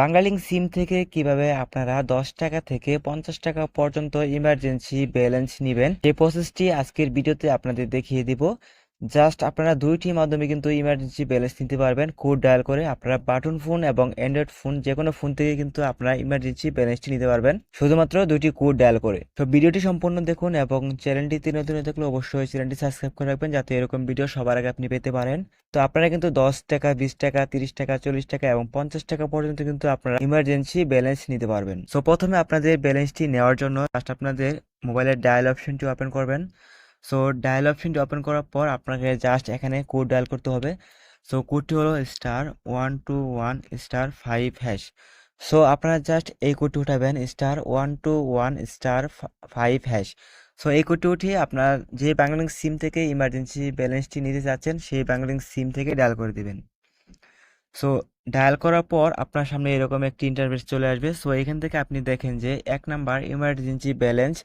বাংলালিংক সিম থেকে কীভাবে আপনারা দশ টাকা থেকে পঞ্চাশ টাকা পর্যন্ত ইমার্জেন্সি ব্যালেন্স নেবেন, সেই প্রসেসটি আজকের ভিডিওতে আপনাদের দেখিয়ে দিব। জাস্ট আপনারা দুইটি মাধ্যমে কিন্তু ইমার্জেন্সি ব্যালেন্স নিতে পারবেন। কোড ডায়াল করে আপনারা বাটন ফোন এবং অ্যান্ড্রয়েড ফোন যে কোনো ফোন থেকে কিন্তু আপনারা ইমার্জেন্সি ব্যালেন্সটি নিতে পারবেন। শুধুমাত্র দুইটি কোড ডায়াল করে। তো ভিডিওটি সম্পূর্ণ দেখুন এবং চ্যানেলটিতে নতুন থাকলে অবশ্যই চ্যানেলটি সাবস্ক্রাইব করে রাখবেন যাতে এরকম ভিডিও সবার আগে আপনি পেতে পারেন। তো আপনারা কিন্তু দশ টাকা, বিশ টাকা, তিরিশ টাকা, চল্লিশ টাকা এবং পঞ্চাশ টাকা পর্যন্ত কিন্তু আপনারা ইমার্জেন্সি ব্যালেন্স নিতে পারবেন। সো প্রথমে আপনাদের ব্যালেন্সটি নেওয়ার জন্য জাস্ট আপনাদের মোবাইলের ডায়াল অপশনটি ওপেন করবেন। সো ডায়াল অপশনটি ওপেন করার পর আপনাকে জাস্ট এখানে কোড ডায়াল করতে হবে। সো কোডটি হলো star one two one star five hash so আপনারা জাস্ট এই কোডটি উঠাবেন star one two one star five hash so এই কোডটি উঠিয়ে আপনার যে বাংলালিংক সিম থেকে ইমার্জেন্সি ব্যালেন্সটি নিতে চাচ্ছেন সেই বাংলালিংক সিম থেকে ডায়াল করে দিবেন। সো ডায়াল করার পর আপনার সামনে এরকম একটি ইন্টারভেস চলে আসবে। সো এখান থেকে আপনি দেখেন যে এক নাম্বার ইমার্জেন্সি ব্যালেন্স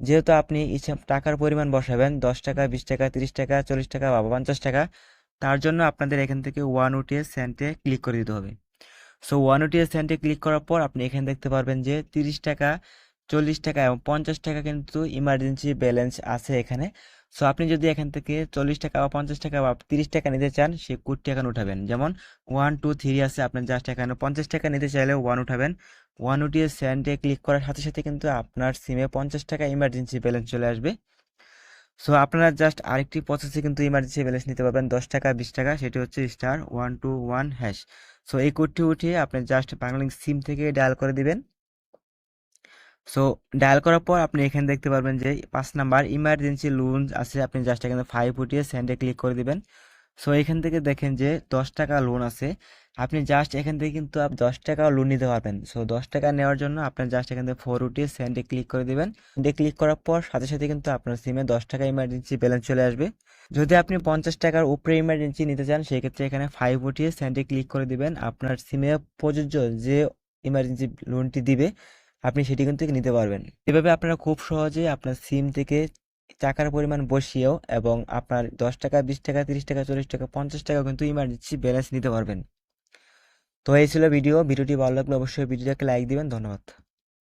যেহেতু আপনি টাকার পরিমাণ বসাবেন, দশ টাকা, বিশ টাকা, তিরিশ টাকা, চল্লিশ টাকা বা পঞ্চাশ টাকা, তার জন্য আপনাদের এখান থেকে ওয়ান ওটিএস সেন্টে ক্লিক করে দিতে হবে। সো ওয়ান ওটিএস সেন্টে ক্লিক করার পর আপনি এখানে দেখতে পারবেন যে তিরিশ টাকা, চল্লিশ টাকা এবং পঞ্চাশ টাকা কিন্তু ইমার্জেন্সি ব্যালেন্স আছে এখানে। সো আপনি যদি এখান থেকে চল্লিশ টাকা বা পঞ্চাশ টাকা বা তিরিশ টাকা নিতে চান, সে কোডটি এখানে উঠাবেন। যেমন ওয়ান টু থ্রি আছে, আপনি জাস্ট এখানে পঞ্চাশ টাকা নিতে চাইলে ওয়ান উঠাবেন। ওয়ান উঠিয়ে সেন্টে ক্লিক করার সাথে সাথে কিন্তু আপনার সিমে পঞ্চাশ টাকা ইমার্জেন্সি ব্যালেন্স চলে আসবে। সো আপনারা জাস্ট আরেকটি প্রসেসে কিন্তু ইমার্জেন্সি ব্যালেন্স নিতে পারবেন, দশ টাকা, বিশ টাকা, সেটি হচ্ছে star one two one hash so এই কোডটি উঠিয়ে আপনি জাস্ট বাংলালিংক সিম থেকে ডায়াল করে দিবেন। সো ডায়াল করার পর আপনি এখানে দেখতে পারবেন যে পাঁচ নাম্বার ইমার্জেন্সি লোন আছে। আপনি জাস্ট এখানে ফাইভ উঠিয়ে সেন্ডে ক্লিক করে দিবেন। সো এখান থেকে দেখেন যে দশ টাকা লোন আছে। আপনি জাস্ট এখান থেকে কিন্তু আপনি দশ টাকা লোন নিতে পারবেন। সো দশ টাকা নেওয়ার জন্য আপনার জাস্ট এখান থেকে ফোর উঠিয়ে সেন্ডে ক্লিক করে দিবেন। সেন্ডে ক্লিক করার পর সাথে সাথে কিন্তু আপনার সিমে দশ টাকা ইমার্জেন্সি ব্যালেন্স চলে আসবে। যদি আপনি পঞ্চাশ টাকার উপরে ইমার্জেন্সি নিতে চান, সেক্ষেত্রে এখানে ফাইভ উঠিয়ে সেন্ডে ক্লিক করে দিবেন। আপনার সিমে প্রযোজ্য যে ইমার্জেন্সি লোনটি দিবে আপনি সেটি কিন্তু নিতে পারবেন। এভাবে আপনারা খুব সহজে আপনার সিম থেকে টাকার পরিমাণ বসিয়েও এবং আপনার দশ টাকা, বিশ টাকা, তিরিশ টাকা, চল্লিশ টাকা, পঞ্চাশ টাকা কিন্তু ইমার্জেন্সি ব্যালেন্স নিতে পারবেন। তো এই ছিল ভিডিও ভিডিওটি ভালো লাগলে অবশ্যই ভিডিওটাকে লাইক দিবেন। ধন্যবাদ।